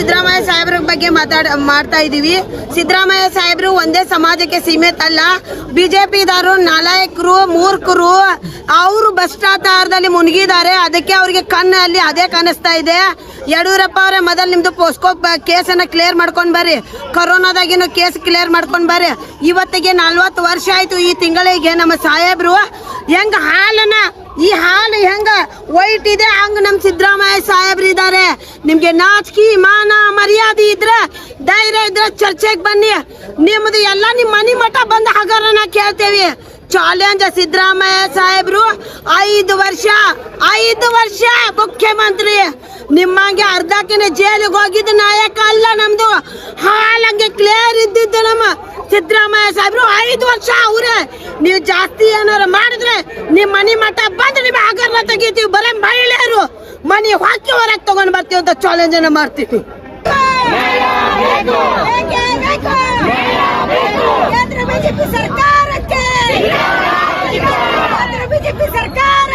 ಸಿದ್ದರಾಮಯ್ಯ ಸಾಹೇಬ್ರ ಬಗ್ಗೆ ಮಾತಾಡ, ಮಾಡ್ತಾ ಇದ್ದೀವಿ ಸಿದ್ದರಾಮಯ್ಯ ಸಾಹೇಬ್ರು ಒಂದೇ ಸಮಾಜಕ್ಕೆ ಸೀಮಿತ ಅಲ್ಲ ಬಿಜೆಪಿದಾರು ನಾಲಾಯಕರು, ಮೂರ್ಖರು, ಅವರು ಭ್ರಷ್ಟಾಚಾರದಲ್ಲಿ ಮುನಿಗಿದ್ದಾರೆ. ಅದಕ್ಕೆ ಅವ್ರಿಗೆ ಕಣ್ಣಲ್ಲಿ ಅದೇ ಕಾಣಿಸ್ತಾ ಇದೆ. ಯಡಿಯೂರಪ್ಪ ಅವರೇ ಮೊದಲು ನಿಮ್ದು ಪೋಸ್ಕೋ ಕೇಸನ್ನು ಕ್ಲಿಯರ್ ಮಾಡ್ಕೊಂಡು ಬರ್ರಿ. ಕೊರೋನಾದಾಗಿನ ಕೇಸ್ ಕ್ಲಿಯರ್ ಮಾಡ್ಕೊಂಡು ಬರ್ರಿ. ಇವತ್ತಿಗೆ ನಲ್ವತ್ತು ವರ್ಷ ಆಯಿತು ಈ ತಿಂಗಳಿಗೆ ನಮ್ಮ ಸಾಹೇಬ್ರು. ಹೆಂಗೆ ಹಾಲನ್ನ, ಈ ಹಾಲು ಹೆಂಗೆ ವೈಟ್ ಇದೆ ಹಂಗೆ ನಮ್ಮ ಸಿದ್ದರಾಮಯ್ಯ ಸಾಹೇಬ್ರು ನಾಚಿಕೆ, ಮಾನ, ಮರ್ಯಾದೆ ಇದ್ರೆ ಧೈರ್ಯ ಇದ್ರೆ ಚರ್ಚೆಗೆ ಬನ್ನಿ. ನಿಮ್ದು ಎಲ್ಲ ನಿಮ್ಮ ಮನೆ ಮಠ ಬಂದ ಹಗರನ ಕೇಳ್ತೇವಿ. ಚಾಲೆಂಜ್ ಸಿದ್ದರಾಮಯ್ಯ ಸಾಹೇಬ್ರು, ಐದು ವರ್ಷ ಐದು ವರ್ಷ ಮುಖ್ಯಮಂತ್ರಿ. ನಿಮ್ಮಂಗೆ ಅರ್ಧಕ್ಕಿನ ಜೈಲಿಗೆ ಹೋಗಿದ್ದ ನಾಯಕ ಅಲ್ಲ ನಮ್ದು. ಹಾಲಂಗೆ ಕ್ಲಿಯರ್ ಇದ್ದಿದ್ದು ನಮ್ಮ ಸಿದ್ದರಾಮಯ್ಯ ಸಾಹೇಬ್ರು. ಐದು ವರ್ಷ ಅವ್ರೆ. ನೀವು ಜಾಸ್ತಿ ಏನಾರು ಮಾಡಿದ್ರೆ ನಿಮ್ಮ ಮನೆ ಮಠ ಬಂದ್ರೆ ನಿಮ್ ನೀ ಹಾಕಿ ಹೊರಗೆ ತಗೊಂಡ್ ಬರ್ತೀವಿ ಅಂತ ಚಾಲೆಂಜ್ ಅನ್ನ ಮಾಡ್ತೀವಿ ಕೇಂದ್ರ ಬಿಜೆಪಿ ಸರ್ಕಾರಕ್ಕೆ ಕೇಂದ್ರ ಬಿಜೆಪಿ ಸರ್ಕಾರ